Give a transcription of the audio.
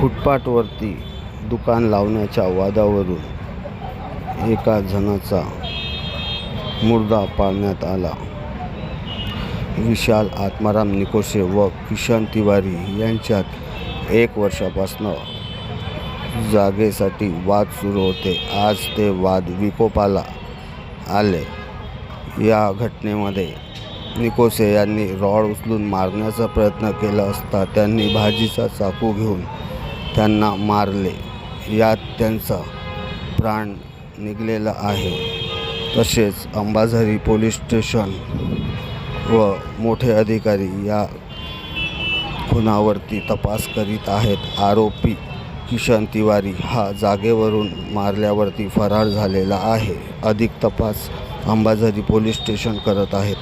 फुटपाथवरती दुकान लावण्याच्या वादावरून एका जणाचा मुर्दा पाळण्यात आला. विशाल आत्माराम निकोसे व किशन तिवारी यांच्यात एक वर्षापासून जागेसाठी वाद सुरू होते. आज ते वाद विकोपाला आले. या घटनेमध्ये निकोसे यांनी रॉड उचलून मारण्याचा प्रयत्न केला असता त्यांनी भाजीचा चाकू घेऊन त्यांना मारले. यात त्यांचा प्राण निघालेला आहे. तसेच अंबाझरी पोलीस स्टेशन व मोठे अधिकारी या खुनावरती तपास करीत आहेत. आरोपी किशन तिवारी हा जागेवरून मारल्यावरती फरार झालेला आहे. अधिक तपास अंबाझरी पोलीस स्टेशन करत आहेत.